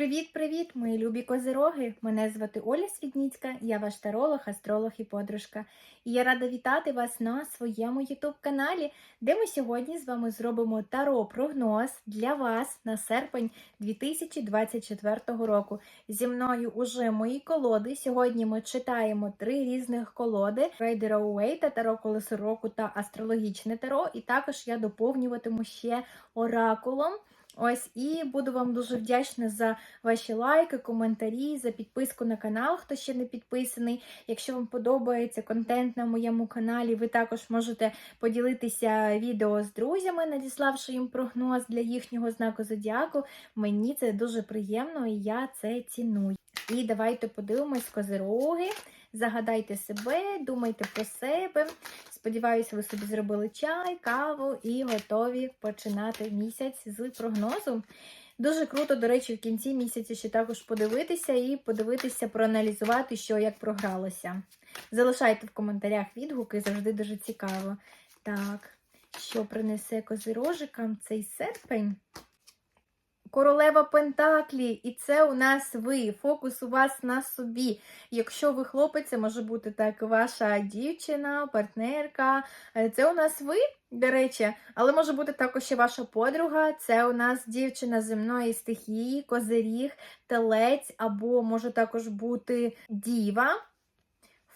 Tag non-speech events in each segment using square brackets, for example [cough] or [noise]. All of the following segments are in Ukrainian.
Привіт-привіт, мої любі козироги! Мене звати Оля Свідніцька, я ваш таролог, астролог і подружка. І я рада вітати вас на своєму ютуб-каналі, де ми сьогодні з вами зробимо таро-прогноз для вас на серпень 2024 року. Зі мною уже мої колоди. Сьогодні ми читаємо три різних колоди: Рейдера Уейта, Таро Колесо року та Астрологічне таро. І також я доповнюватиму ще оракулом. Ось і буду вам дуже вдячна за ваші лайки, коментарі, за підписку на канал, хто ще не підписаний. Якщо вам подобається контент на моєму каналі, ви також можете поділитися відео з друзями, надіславши їм прогноз для їхнього знаку зодіаку. Мені це дуже приємно і я це ціную. І давайте подивимось козироги. Загадайте себе, думайте про себе. Сподіваюся, ви собі зробили чай, каву і готові починати місяць з прогнозу. Дуже круто, до речі, в кінці місяця ще також подивитися і подивитися, проаналізувати, що як програлося. Залишайте в коментарях відгуки, завжди дуже цікаво. Так, що принесе козирожикам цей серпень? Королева Пентаклі, і це у нас ви. Фокус у вас на собі. Якщо ви хлопець, може бути так ваша дівчина, партнерка. Е, Це у нас ви, до речі, але може бути також і ваша подруга. Це у нас дівчина земної стихії, козиріг, телець, або може також бути діва.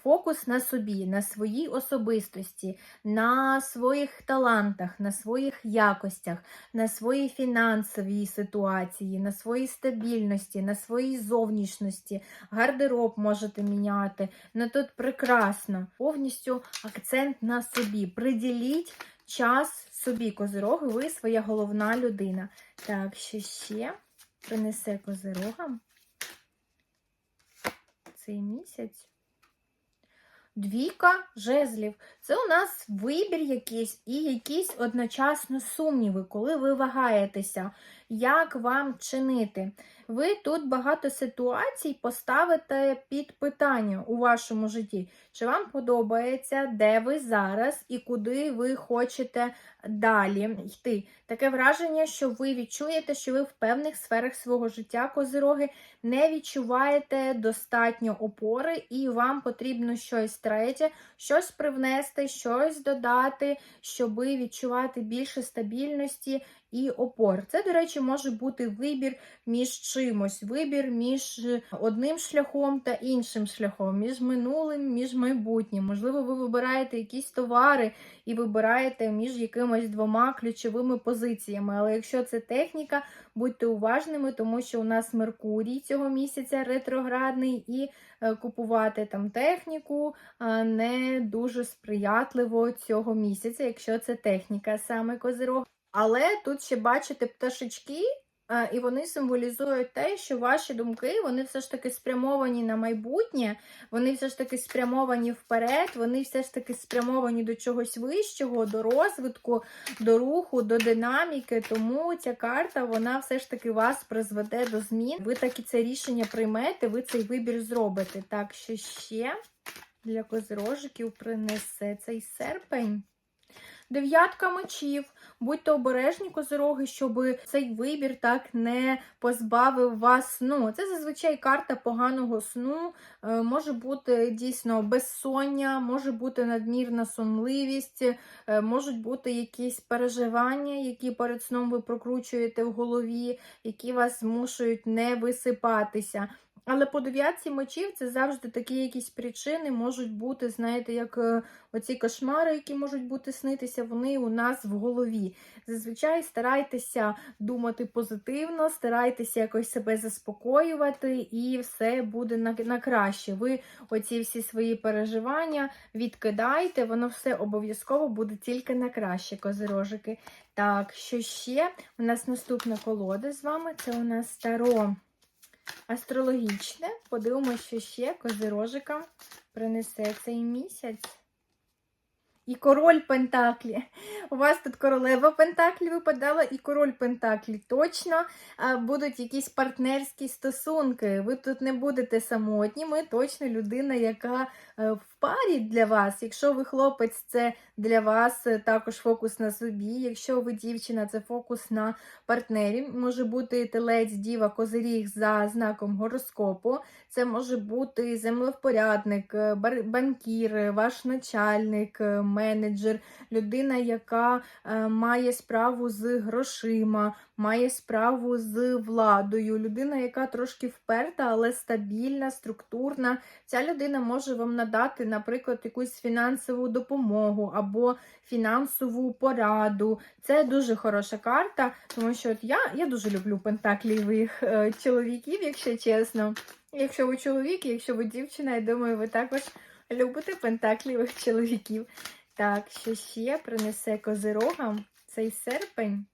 Фокус на собі, на своїй особистості, на своїх талантах, на своїх якостях, на своїй фінансовій ситуації, на своїй стабільності, на своїй зовнішності. Гардероб можете міняти. Ну тут прекрасно. Повністю акцент на собі. Приділіть час собі, козироги, ви своя головна людина. Так, що ще принесе козирогам цей місяць? Двійка жезлів. Це у нас вибір якийсь і якісь одночасно сумніви, коли ви вагаєтеся, як вам чинити. Ви тут багато ситуацій поставите під питання у вашому житті. Чи вам подобається, де ви зараз і куди ви хочете далі йти? Таке враження, що ви відчуєте, що ви в певних сферах свого життя, козироги, не відчуваєте достатньо опори, і вам потрібно щось третє, щось привнести, щось додати, щоб відчувати більше стабільності і опор. Це, до речі, може бути вибір між чимось, вибір між одним шляхом та іншим шляхом, між минулим, між майбутнім. Можливо, ви вибираєте якісь товари і вибираєте між якимись двома ключовими позиціями. Але якщо це техніка, будьте уважними, тому що у нас Меркурій цього місяця ретроградний, і е, купувати там техніку е, не дуже сприятливо цього місяця, якщо це техніка саме козирог. Але тут ще бачите пташечки, е, і вони символізують те, що ваші думки вони все ж таки спрямовані на майбутнє, вони все ж таки спрямовані вперед, вони все ж таки спрямовані до чогось вищого, до розвитку, до руху, до динаміки. Тому ця карта вона все ж таки вас призведе до змін. Ви таки це рішення приймете, ви цей вибір зробите. Так що ще для козирожиків принесе цей серпень. Дев'ятка мечів. Будьте обережні козироги, щоб цей вибір так не позбавив вас сну. Це зазвичай карта поганого сну, е, може бути дійсно безсоння, може бути надмірна сонливість, е, можуть бути якісь переживання, які перед сном ви прокручуєте в голові, які вас змушують не висипатися. Але по дев'ятці мечів це завжди такі якісь причини можуть бути, знаєте, як е, оці кошмари, які можуть бути снитися, вони у нас в голові. Зазвичай старайтеся думати позитивно, старайтеся якось себе заспокоювати, і все буде на, на краще. Ви оці всі свої переживання відкидайте, воно все обов'язково буде тільки на краще, козирожики. Так, що ще? У нас наступна колода з вами це у нас Таро астрологічне. Подивимося, що ще козирожикам принесе цей місяць. І король Пентаклі. У вас тут королева Пентаклі випадала, і король Пентаклі. Точно будуть якісь партнерські стосунки. Ви тут не будете самотні, ми точно людина, яка в парі для вас. Якщо ви хлопець, це для вас е, також фокус на собі. Якщо ви дівчина, це фокус на партнері. Може бути телець, діва, козиріг за знаком гороскопу. Це може бути землевпорядник, е, банкір, е, ваш начальник, е, менеджер, людина, яка е, має справу з грошима, має справу з владою, людина, яка трошки вперта, але стабільна, структурна. Ця людина може вам надати, наприклад, якусь фінансову допомогу або фінансову пораду. Це дуже хороша карта, тому що от я, я дуже люблю пентаклівих е, чоловіків, якщо чесно. Якщо ви чоловік, якщо ви дівчина, я думаю, ви також любите пентаклівих чоловіків. Так, що ще принесе козирогам цей серпень?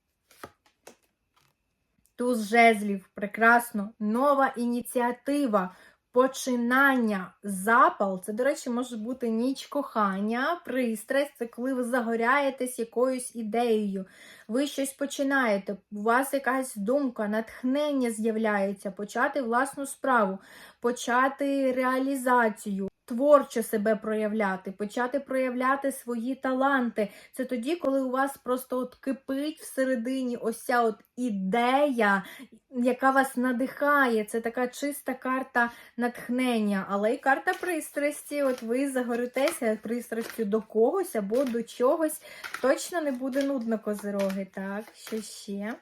Туз жезлів, прекрасно, нова ініціатива, починання, запал. Це, до речі, може бути ніч кохання, пристрасть, це коли ви загоряєтесь якоюсь ідеєю, ви щось починаєте, у вас якась думка, натхнення з'являється, почати власну справу, почати реалізацію. Творчо себе проявляти, почати проявляти свої таланти. Це тоді, коли у вас просто от кипить всередині ось ця от ідея, яка вас надихає. Це така чиста карта натхнення, але й карта пристрасті. От ви загоритеся пристрастю до когось або до чогось. Точно не буде нудно козироги. Так, що ще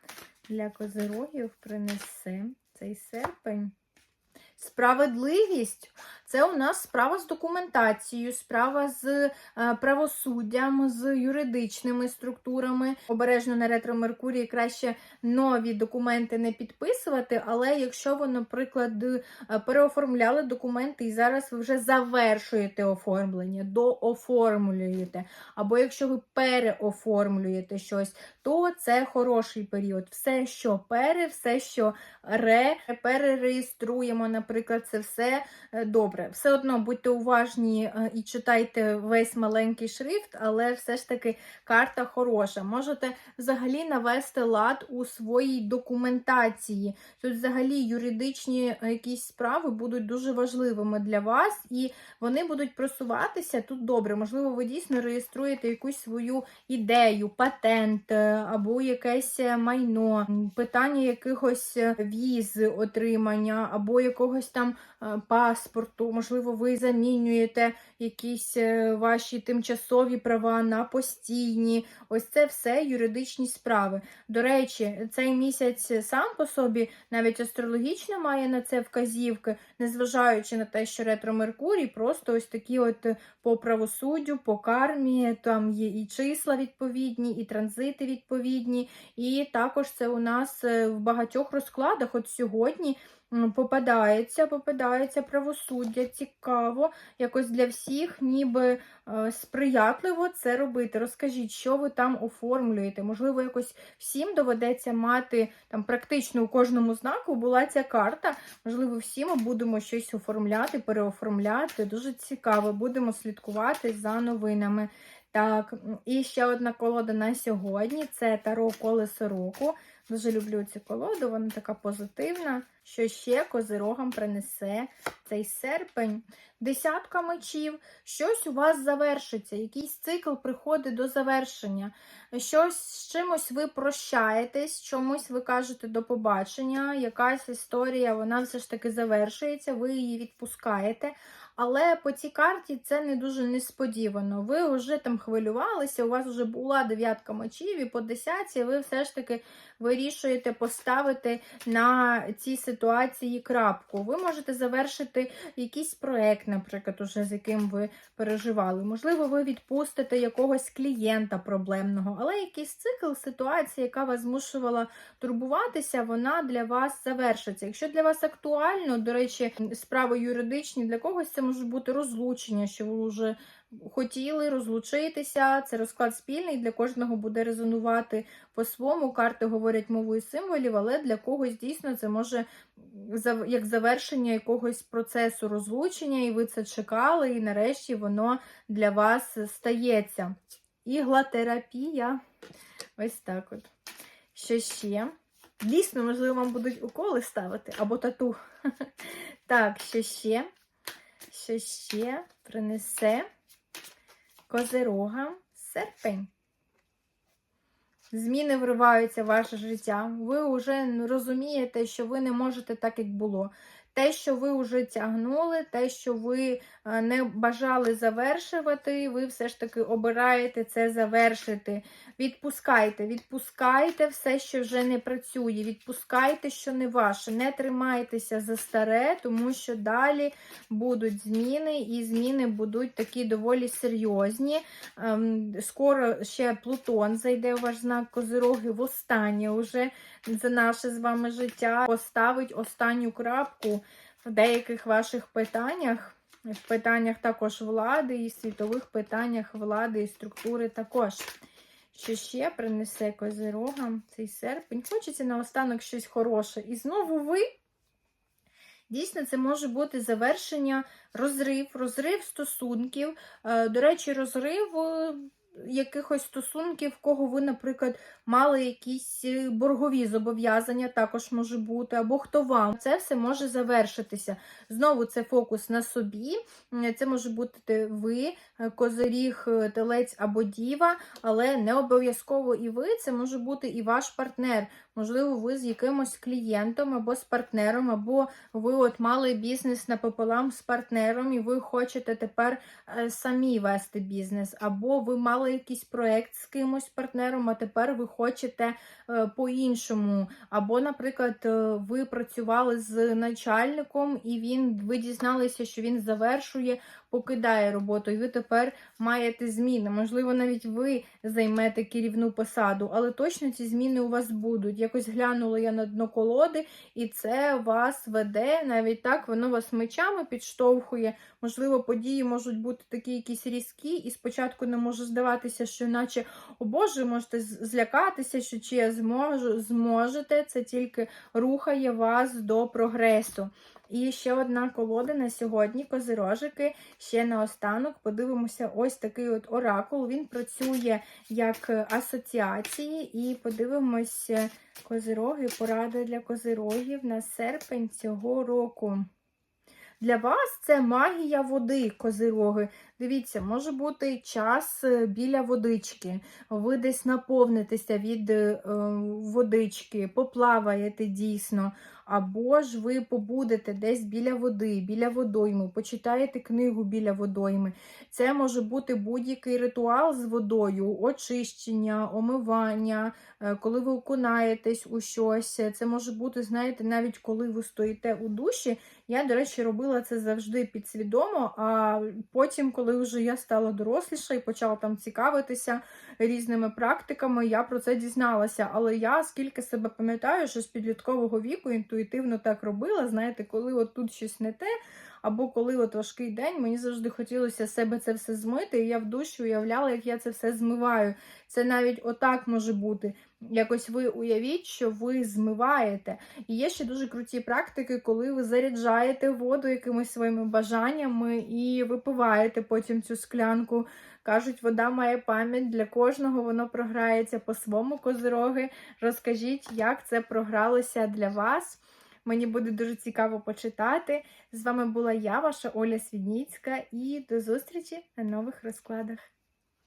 для козирогів принесе цей серпень? Справедливість це у нас справа з документацією, справа з е, правосуддям, з юридичними структурами. Обережно на ретро Меркурії краще нові документи не підписувати, але якщо ви, наприклад, е, переоформляли документи і зараз ви вже завершуєте оформлення, дооформлюєте, або якщо ви переоформлюєте щось, то це хороший період. Все, що пере, все, що ре, перереєструємо, наприклад, це все е, добре. Все одно будьте уважні е, і читайте весь маленький шрифт, але все ж таки карта хороша. Можете взагалі навести лад у своїй документації. Тут взагалі юридичні е, якісь справи будуть дуже важливими для вас, і вони будуть просуватися тут добре. Можливо, ви дійсно реєструєте якусь свою ідею, патент е, або якесь майно, питання якихось віз отримання, або якогось там паспорту. Можливо, ви замінюєте якісь е, ваші тимчасові права на постійні. Ось це все юридичні справи. До речі, цей місяць сам по собі навіть астрологічно має на це вказівки, незважаючи на те, що ретро Меркурій, просто ось такі от е, по правосуддю, по кармі, там є і числа відповідні, і транзити відповідні. І також це у нас е, в багатьох розкладах. От сьогодні попадається, попадається правосуддя, цікаво, якось для всіх, ніби е, сприятливо це робити. Розкажіть, що ви там оформлюєте. Можливо, якось всім доведеться мати там практично у кожному знаку була ця карта. Можливо, всі ми будемо щось оформляти, переоформляти. Дуже цікаво, будемо слідкувати за новинами. Так, і ще одна колода на сьогодні це Таро Колесо року. Дуже люблю цю колоду, вона така позитивна. Що ще козирогам принесе цей серпень? Десятка мечів, щось у вас завершиться, якийсь цикл приходить до завершення. Щось з чимось ви прощаєтесь, чомусь ви кажете до побачення, якась історія, вона все ж таки завершується, ви її відпускаєте. Але по цій карті це не дуже несподівано. Ви вже там хвилювалися, у вас вже була дев'ятка мечів, і по десятці ви все ж таки вирішуєте поставити на цій ситуації крапку. Ви можете завершити якийсь проект, наприклад, уже з яким ви переживали. Можливо, ви відпустите якогось клієнта проблемного, але якийсь цикл, ситуація, яка вас змушувала турбуватися, вона для вас завершиться. Якщо для вас актуально, до речі, справи юридичні, для когось це може бути розлучення, що ви вже хотіли розлучитися. Це розклад спільний, для кожного буде резонувати по-своєму. Карти говорять мовою символів, але для когось дійсно це може як завершення якогось процесу розлучення, і ви це чекали, і нарешті воно для вас стається. Іглотерапія. Ось так от. Що ще? Дійсно, можливо, вам будуть уколи ставити або тату. [laughs] Так, що ще? Що ще принесе козирогам серпень. Зміни вриваються в ваше життя. Ви вже розумієте, що ви не можете так, як було. Те, що ви вже тягнули, те, що ви е, не бажали завершувати, ви все ж таки обираєте це завершити. Відпускайте, відпускайте все, що вже не працює. Відпускайте, що не ваше. Не тримайтеся за старе, тому що далі будуть зміни, і зміни будуть такі доволі серйозні. Ем, Скоро ще Плутон зайде у ваш знак Козироги в останнє уже за наше з вами життя. Поставить останню крапку в деяких ваших питаннях. В питаннях також влади і світових питаннях влади і структури також. Що ще принесе козирогам цей серпень? Хочеться наостанок щось хороше. І знову ви. Дійсно, це може бути завершення, розрив, розрив стосунків. Е, До речі, розрив е, якихось стосунків, в кого ви, наприклад, мали якісь е, боргові зобов'язання, також може бути, або хто вам. Це все може завершитися. Знову це фокус на собі. Це може бути ви, е, козиріг, е, телець або діва, але не обов'язково і ви, це може бути і ваш партнер. Можливо, ви з якимось клієнтом або з партнером, або ви от мали бізнес напополам з партнером, і ви хочете тепер е, самі вести бізнес, або ви мали якийсь проєкт з кимось партнером, а тепер ви хочете е, по-іншому. Або, наприклад, е, ви працювали з начальником, і він ви дізналися, що він завершує, покидає роботу, і ви тепер маєте зміни. Можливо, навіть ви займете керівну посаду, але точно ці зміни у вас будуть. Якось глянула я на дно колоди, і це вас веде, навіть так, воно вас мечами підштовхує. Можливо, події можуть бути такі якісь різкі, і спочатку не може здаватися, що наче, о Боже, можете злякатися, що чи я зможу, зможете, це тільки рухає вас до прогресу. І ще одна колода на сьогодні, козирожики. Ще наостанок подивимося ось такий от оракул. Він працює як асоціації, і подивимося козироги, поради для козирогів на серпень цього року. Для вас це магія води, козироги. Дивіться, може бути час е, біля водички. Ви десь наповнитеся від е, водички, поплаваєте дійсно. Або ж ви побудете десь біля води, біля водойми, почитаєте книгу біля водойми. Це може бути будь-який ритуал з водою, очищення, омивання, е, коли ви окунаєтесь у щось. Це може бути, знаєте, навіть коли ви стоїте у душі. Я, до речі, робила це завжди підсвідомо, а потім, коли вже я стала доросліша і почала там цікавитися різними практиками, я про це дізналася. Але я, скільки себе пам'ятаю, що з підліткового віку інтуїтивно так робила, знаєте, коли от тут щось не те, або коли от важкий день, мені завжди хотілося себе це все змити, і я в душі уявляла, як я це все змиваю. Це навіть отак може бути. Якось ви уявіть, що ви змиваєте. І є ще дуже круті практики, коли ви заряджаєте воду якимись своїми бажаннями і випиваєте потім цю склянку. Кажуть, вода має пам'ять для кожного, воно програється по своєму козироги. Розкажіть, як це програлося для вас. Мені буде дуже цікаво почитати. З вами була я, ваша Оля Свідніцька, і до зустрічі на нових розкладах.